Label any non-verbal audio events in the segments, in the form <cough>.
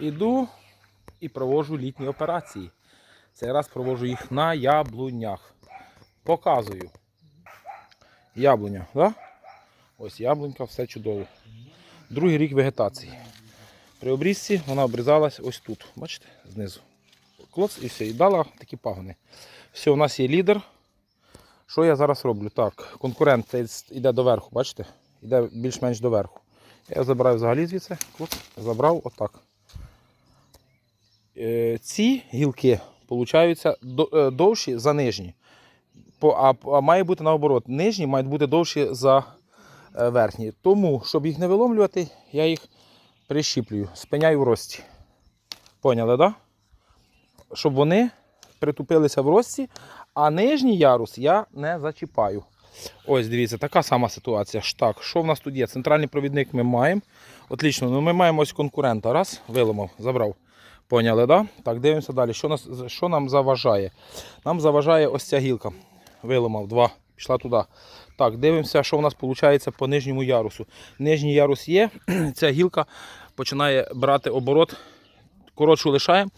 Іду і проводжу літні операції. Цей раз проводжу їх на яблунях. Показую. Яблуня, да? Ось яблунька, все чудово. Другий рік вегетації. При обрізці вона обрізалась ось тут. Бачите, знизу. Клоц і все. І дала такі пагони. Все, у нас є лідер. Що я зараз роблю? Так, конкурент йде доверху, бачите? Йде більш-менш доверху. Я забираю взагалі звідси, забрав отак. Е, ці гілки получаються е, довші за нижні. А має бути наоборот. Нижні мають бути довші за е, верхні. Тому, щоб їх не виломлювати, я їх прищіплюю, спиняю в рості. Поняли, так? Да? Щоб вони притупилися в рості, а нижній ярус я не зачіпаю. Ось, дивіться, така сама ситуація. Ж Так, що в нас тут є? Центральний провідник ми маємо. Отлично, ну ми маємо ось конкурента. Раз, виламав, забрав. Поняли, да? Так, дивимося далі. Що, нас, що нам заважає? Нам заважає ось ця гілка. Виламав, два. Пішла туди. Так, дивимося, що в нас виходить по нижньому ярусу. Нижній ярус є, <clears throat> ця гілка починає брати оборот. Коротшу лишаємо,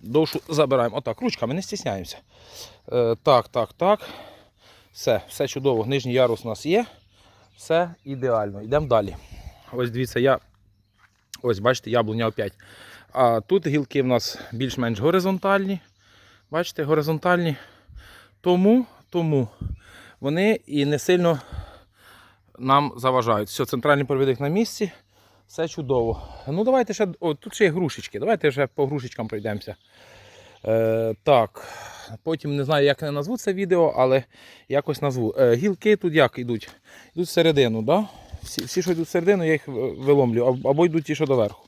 довшу забираємо. Отак, ручками не стісняємося. Е, так, так, так. Все, все чудово. Нижній ярус у нас є. Все ідеально. Йдемо далі. Ось дивіться, я. Ось, бачите, яблуня опять. А тут гілки в нас більш-менш горизонтальні. Бачите, горизонтальні. Тому, тому вони і не сильно нам заважають. Все, центральний провідник на місці. Все чудово. Ну, давайте ще. О, тут ще є грушечки. Давайте вже по грушечкам пройдемося. Е, так. Потім не знаю, як я назву це відео, але якось назву. Е, гілки тут як йдуть? Йдуть всередину, да? всі, всі, що йдуть всередину, я їх е, виломлю, або йдуть ті, що доверху.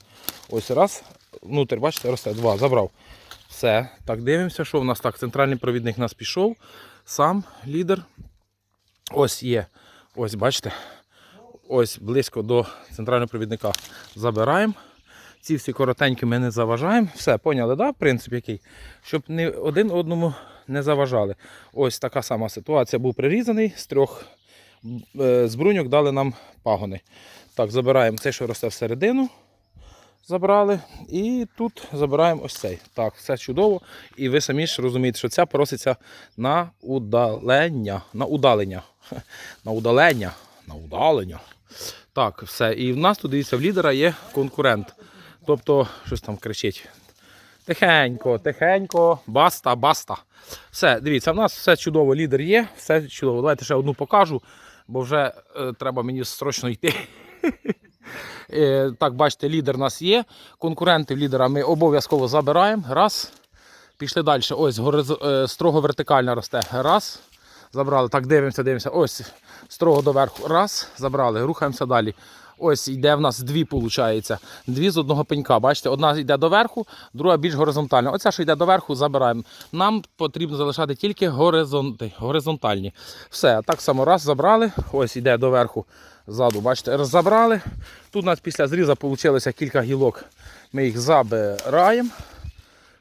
Ось раз, внутрь, бачите, росте, два, забрав. Все. Так, дивимося, що в нас так. Центральний провідник нас пішов. Сам лідер. Ось є. Ось, бачите. Ось близько до центрального провідника забираємо. Ці всі коротенькі ми не заважаємо. Все, поняли, да? принцип який? Щоб не один одному не заважали. Ось така сама ситуація. Був прирізаний з трьох е, з бруньок дали нам пагони. Так, забираємо цей, що росте всередину. Забрали. І тут забираємо ось цей. Так, все чудово. І ви самі ж розумієте, що ця проситься на удалення. На удалення. <laughs> На удалення. На удалення. Так, все. І в нас тут, дивіться, в лідера є конкурент. Тобто, щось там кричить. Тихенько, тихенько, баста, баста. Все, дивіться, в нас все чудово, лідер є, все чудово. Давайте ще одну покажу, бо вже е, треба мені срочно йти. <laughs> Е, так, бачите, лідер у нас є. Конкурентів лідера ми обов'язково забираємо. Раз. Пішли далі. Ось горизо- е, строго вертикально росте. Раз. Забрали. Так, дивимося, дивимося. Ось строго доверху. Раз. Забрали. Рухаємося далі. Ось йде в нас дві, виходить. Дві з одного пенька. Бачите, одна йде доверху, друга більш горизонтальна. Оця, що йде доверху, забираємо. Нам потрібно залишати тільки горизонтальні. Все, так само раз забрали. Ось йде доверху ззаду. Бачите, забрали. Тут у нас після зріза вийшло кілька гілок. Ми їх забираємо,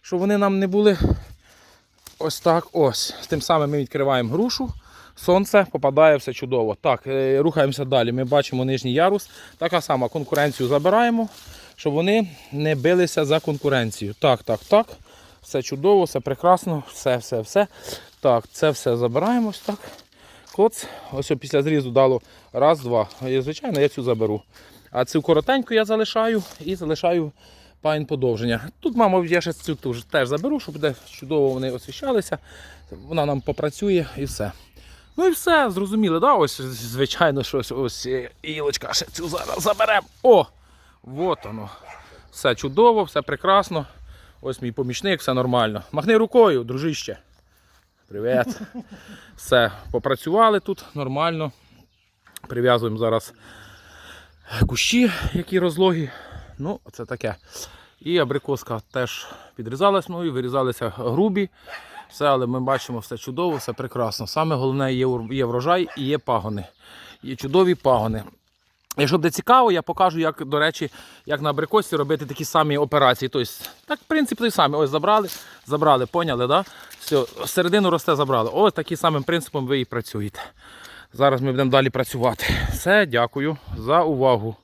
щоб вони нам не були ось так. Ось. Тим самим ми відкриваємо грушу. Сонце попадає все чудово. Так, е, рухаємося далі. Ми бачимо нижній ярус. Така сама конкуренцію забираємо, щоб вони не билися за конкуренцію. Так, так, так. Все чудово, все прекрасно, все, все, все. Так, це все забираємо. Ось так. Клоц. Ось після зрізу дало раз, два. І, звичайно, я цю заберу. А цю коротеньку я залишаю і залишаю пайн подовження. Тут, мамо, я ще цю теж- заберу, щоб де чудово вони освіщалися. Вона нам попрацює і все. Ну і все, зрозуміли, да? Ось, звичайно, щось ось е, Ілочка ще цю зараз заберемо. О! Вот воно. Все чудово, все прекрасно. Ось мій помічник, все нормально. Махни рукою, дружище. Привіт. Все, попрацювали тут нормально. Прив'язуємо зараз кущі, які розлогі. Ну, це таке. І абрикоска теж підрізалась, і вирізалися грубі. Все, але ми бачимо все чудово, все прекрасно. Саме головне є, врожай і є пагони. Є чудові пагони. Якщо буде цікаво, я покажу, як, до речі, як на абрикосі робити такі самі операції. Тобто, так, в принципі, той самий. Ось забрали, забрали, поняли, да? Все, середину росте, забрали. Ось таким самим принципом ви і працюєте. Зараз ми будемо далі працювати. Все, дякую за увагу.